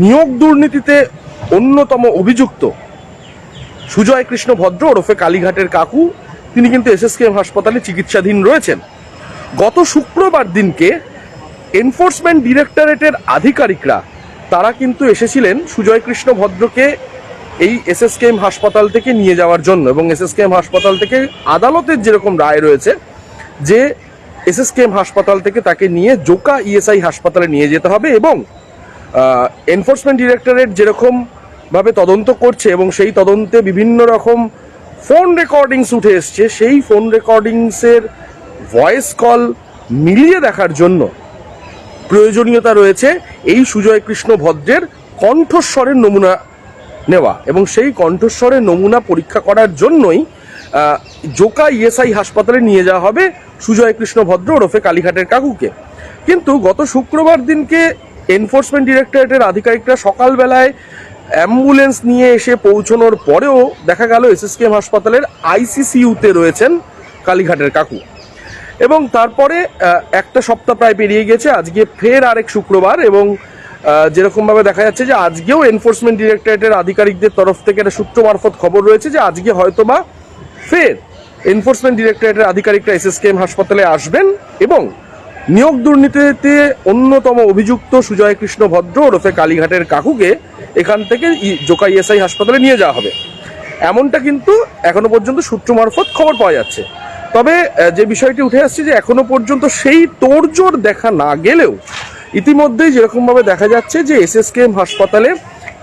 নিয়োগ দুর্নীতিতে অন্যতম অভিযুক্ত সুজয় কৃষ্ণ ভদ্র ওরফে কালীঘাটের কাকু, তিনি কিন্তু এসএসকেএম হাসপাতালে চিকিৎসাধীন রয়েছেন। গত শুক্রবার দিনকে এনফোর্সমেন্ট ডিরেক্টরেটের আধিকারিকরা, তারা কিন্তু এসেছিলেন সুজয় কৃষ্ণ ভদ্রকে এই এসএসকেএম হাসপাতাল থেকে নিয়ে যাওয়ার জন্য এবং এসএসকেএম হাসপাতাল থেকে আদালতের যেরকম রায় রয়েছে যে এসএসকেএম হাসপাতাল থেকে তাকে নিয়ে জোকা ইএসআই হাসপাতালে নিয়ে যেতে হবে এবং এনফোর্সমেন্ট ডিরেক্টরেট যেরকম ভাবে তদন্ত করছে এবং সেই তদন্তে বিভিন্ন রকম ফোন রেকর্ডিংস উঠে এসছে, সেই ফোন রেকর্ডিংসের ভয়েস কল মিলিয়ে দেখার জন্য প্রয়োজনীয়তা রয়েছে এই সুজয় কৃষ্ণ ভদ্রের কণ্ঠস্বরের নমুনা নেওয়া এবং সেই কণ্ঠস্বরের নমুনা পরীক্ষা করার জন্যই জোকা ইএসআই হাসপাতালে নিয়ে যাওয়া হবে সুজয় কৃষ্ণ ভদ্র ওরফে কালীঘাটের কাকুকে। কিন্তু গত শুক্রবার দিনকে এনফোর্সমেন্ট ডিরেক্টরেটের আধিকারিকরা সকালবেলায় অ্যাম্বুলেন্স নিয়ে এসে পৌঁছানোর পরেও দেখা গেল এসএসকেএম হাসপাতালের আইসিসিউতে রয়েছেন কালীঘাটের কাকু। এবং তারপরে একটা সপ্তাহ প্রায় পেরিয়ে গেছে, আজকে ফের আরেক শুক্রবার এবং যেরকমভাবে দেখা যাচ্ছে যে আজকেও এনফোর্সমেন্ট ডিরেক্টরেটের আধিকারিকদের তরফ থেকে একটা সূত্র মারফত খবর রয়েছে যে আজকে হয়তোবা ফের এনফোর্সমেন্ট ডিরেক্টরেটের আধিকারিকরা এসএসকেএম হাসপাতালে আসবেন এবং নিয়োগ দুর্নীতিতে অন্যতম অভিযুক্ত সুজয় কৃষ্ণ ভদ্র ওরফে কালীঘাটের কাকুকে এখান থেকে জোকা ইএসআই হাসপাতালে নিয়ে যাওয়া হবে। এমনটা কিন্তু এখনও পর্যন্ত সূত্র মারফত খবর পাওয়া যাচ্ছে। তবে যে বিষয়টি উঠে আসছে যে এখনও পর্যন্ত সেই তোড়জোড় দেখা না গেলেও ইতিমধ্যেই যেরকমভাবে দেখা যাচ্ছে যে এসএসকেএম হাসপাতালে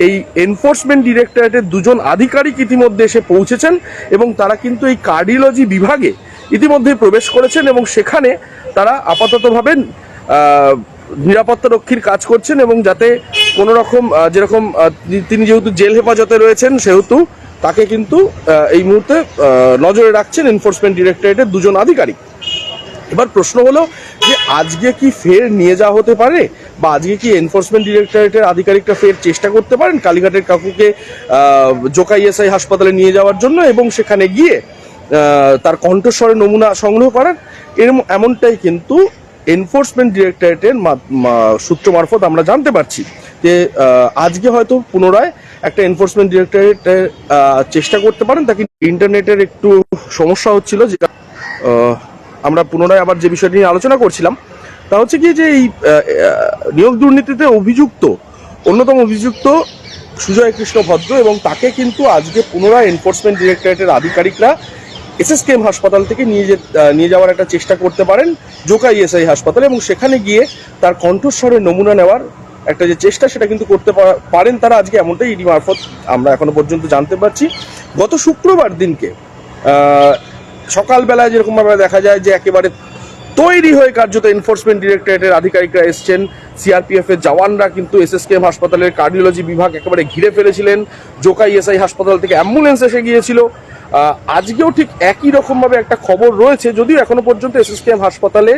এই এনফোর্সমেন্ট ডিরেক্টরেটের দুজন আধিকারিক ইতিমধ্যে এসে পৌঁছেছেন এবং তারা কিন্তু এই কার্ডিওলজি বিভাগে ইতিমধ্যেই প্রবেশ করেছেন এবং সেখানে তারা আপাততভাবে নিরাপত্তা রক্ষীর কাজ করছেন এবং যাতে কোনো রকম যেরকম তিনি যেহেতু জেল হেফাজতে রয়েছেন সেহেতু তাকে কিন্তু এই মুহূর্তে নজরে রাখছেন এনফোর্সমেন্ট ডিরেক্টরেটের দুজন আধিকারিক। এবার প্রশ্ন হলো যে আজকে কি ফের নিয়ে যাওয়া হতে পারে বা আজকে কি এনফোর্সমেন্ট ডিরেক্টরেটের আধিকারিকটা ফের চেষ্টা করতে পারেন কালীঘাটের কাকুকে জোকা হাসপাতালে নিয়ে যাওয়ার জন্য এবং সেখানে গিয়ে তার কণ্ঠস্বরের নমুনা সংগ্রহ করার এরম এমনটাই কিন্তু এনফোর্সমেন্ট ডিরেক্টরেটের সূত্র মারফত আমরা জানতে পারছি যে আজকে হয়তো পুনরায় একটা এনফোর্সমেন্ট ডিরেক্টরেট চেষ্টা করতে পারেন। তাকে ইন্টারনেটের একটু সমস্যা হচ্ছিল যেটা আমরা পুনরায় আবার যে বিষয়টি নিয়ে আলোচনা করছিলাম, তা হচ্ছে কি যে এই নিয়োগ দুর্নীতিতে অভিযুক্ত, অন্যতম অভিযুক্ত সুজয় কৃষ্ণ ভদ্র এবং তাকে কিন্তু আজকে পুনরায় এনফোর্সমেন্ট ডিরেক্টরেটের আধিকারিকরা এসএসকেএম হাসপাতাল থেকে নিয়ে যে নিয়ে যাওয়ার একটা চেষ্টা করতে পারেন জোকা ইএসআই হাসপাতালে এবং সেখানে গিয়ে তার কণ্ঠস্বরের নমুনা নেওয়ার একটা যে চেষ্টা সেটা কিন্তু করতে পারেন তারা আজকে এমনটাই ইডি মারফত আমরা এখনও পর্যন্ত জানতে পারছি। গত শুক্রবার দিনকে সকালবেলায় যেরকমভাবে দেখা যায় যে একেবারে তৈরি হয়ে কার্যত এনফোর্সমেন্ট ডিরেক্টরেটের আধিকারিকরা এসছেন। সিআরপিএফ এর জওয়ানরা কিন্তু এসএসকেএম হাসপাতালের কার্ডিওলজি বিভাগ একেবারে ঘিরে ফেলেছিলেন। জোকা ইএসআই হাসপাতাল থেকে অ্যাম্বুলেন্স এসে গিয়েছিল। আজকেও ঠিক একই রকমভাবে একটা খবর রয়েছে, যদিও এখনও পর্যন্ত এসএসকেএম হাসপাতালে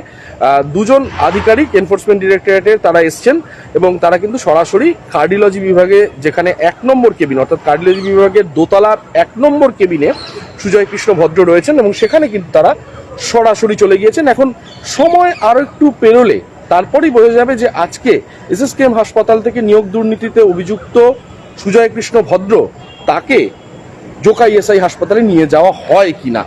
দুজন আধিকারিক এনফোর্সমেন্ট ডিরেক্টরেটের তারা এসছেন এবং তারা কিন্তু সরাসরি কার্ডিওলজি বিভাগে যেখানে এক নম্বর কেবিন অর্থাৎ কার্ডিওলজি বিভাগের দোতলার এক নম্বর কেবিনে সুজয় কৃষ্ণ ভদ্র রয়েছেন এবং সেখানে কিন্তু তারা সরাসরি চলে গিয়েছেন। এখন সময় আরও একটু পেরোলে তারপরেই বোঝা যাবে যে আজকে এসএসকেএম হাসপাতাল থেকে নিয়োগ দুর্নীতিতে অভিযুক্ত সুজয় কৃষ্ণ ভদ্র তাকে জোকা ইএসআই হাসপাতালে নিয়ে যাওয়া হয় কিনা।